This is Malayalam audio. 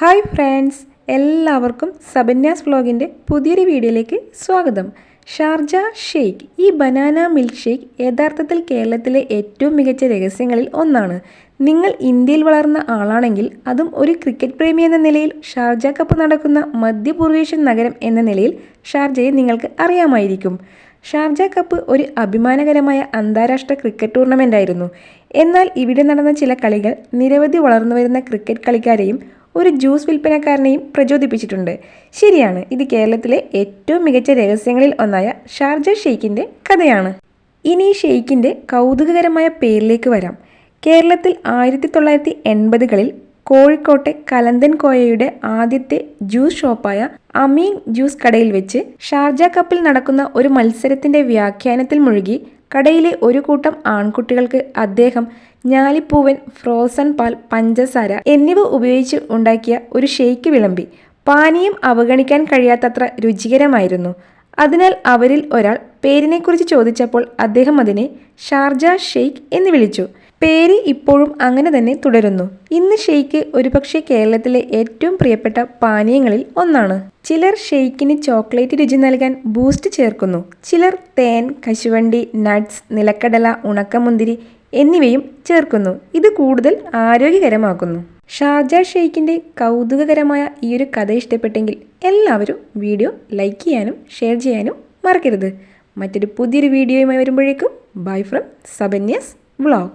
ഹായ് ഫ്രണ്ട്സ് എല്ലാവർക്കും സബന്യാസ് വ്ളോഗിന്റെ പുതിയൊരു വീഡിയോയിലേക്ക് സ്വാഗതം. ഷാർജ ഷെയ്ക്ക് ഈ ബനാന മിൽക്ക് ഷെയ്ക്ക് യഥാർത്ഥത്തിൽ കേരളത്തിലെ ഏറ്റവും മികച്ച രഹസ്യങ്ങളിൽ ഒന്നാണ്. നിങ്ങൾ ഇന്ത്യയിൽ വളർന്ന ആളാണെങ്കിൽ അതും ഒരു ക്രിക്കറ്റ് പ്രേമി എന്ന നിലയിൽ ഷാർജ കപ്പ് നടക്കുന്ന മധ്യപൂർവേഷ്യൻ നഗരം എന്ന നിലയിൽ ഷാർജയെ നിങ്ങൾക്ക് അറിയാമായിരിക്കും. ഷാർജ കപ്പ് ഒരു അഭിമാനകരമായ അന്താരാഷ്ട്ര ക്രിക്കറ്റ് ടൂർണമെന്റ് ആയിരുന്നു എന്നാൽ ഇവിടെ നടന്ന ചില കളികൾ നിരവധി വളർന്നുവരുന്ന ക്രിക്കറ്റ് കളിക്കാരെയും ഒരു ജ്യൂസ് വിൽപ്പനക്കാരനെയും പ്രചോദിപ്പിച്ചിട്ടുണ്ട്. ശരിയാണ് ഇത് കേരളത്തിലെ ഏറ്റവും മികച്ച രഹസ്യങ്ങളിൽ ഒന്നായ ഷാർജ ഷെയ്ഖിന്റെ കഥയാണ്. ഇനി ഈ ഷെയ്ക്കിന്റെ കൗതുകകരമായ പേരിലേക്ക് വരാം. കേരളത്തിൽ ആയിരത്തി തൊള്ളായിരത്തി എൺപതുകളിൽ കോഴിക്കോട്ടെ കലന്തൻ കോയയുടെ ആദ്യത്തെ ജ്യൂസ് ഷോപ്പായ അമീൻ ജ്യൂസ് കടയിൽ വെച്ച് ഷാർജ കപ്പിൽ നടക്കുന്ന ഒരു മത്സരത്തിന്റെ വ്യാഖ്യാനത്തിൽ മുഴുകി കടയിലെ ഒരു കൂട്ടം ആൺകുട്ടികൾക്ക് അദ്ദേഹം ഞാലിപ്പൂവൻ ഫ്രോസൺ പാൽ പഞ്ചസാര എന്നിവ ഉപയോഗിച്ച് ഉണ്ടാക്കിയ ഒരു ഷെയ്ക്ക് വിളമ്പി. പാനീയം അവഗണിക്കാൻ കഴിയാത്തത്ര രുചികരമായിരുന്നു. അതിനാൽ അവരിൽ ഒരാൾ പേരിനെക്കുറിച്ച് ചോദിച്ചപ്പോൾ അദ്ദേഹം അതിനെ ഷാർജ ഷെയ്ക്ക് എന്ന് വിളിച്ചു. പേര് ഇപ്പോഴും അങ്ങനെ തന്നെ തുടരുന്നു. ഇന്ന് ഷെയ്ക്ക് ഒരുപക്ഷെ കേരളത്തിലെ ഏറ്റവും പ്രിയപ്പെട്ട പാനീയങ്ങളിൽ ഒന്നാണ്. ചിലർ ഷെയ്ക്കിന് ചോക്ലേറ്റ് രുചി നൽകാൻ ബൂസ്റ്റ് ചേർക്കുന്നു. ചിലർ തേൻ കശുവണ്ടി നട്ട്സ് നിലക്കടല ഉണക്കമുന്തിരി എന്നിവയും ചേർക്കുന്നു. ഇത് കൂടുതൽ ആരോഗ്യകരമാക്കുന്നു. ഷാർജ ഷെയ്ക്കിന്റെ കൗതുകകരമായ ഈ ഒരു കഥ ഇഷ്ടപ്പെട്ടെങ്കിൽ എല്ലാവരും വീഡിയോ ലൈക്ക് ചെയ്യാനും ഷെയർ ചെയ്യാനും മറക്കരുത്. മറ്റൊരു പുതിയൊരു വീഡിയോയുമായി വരുമ്പോഴേക്കും ബൈ ഫ്രം സബന്യസ് വ്ളോഗ്.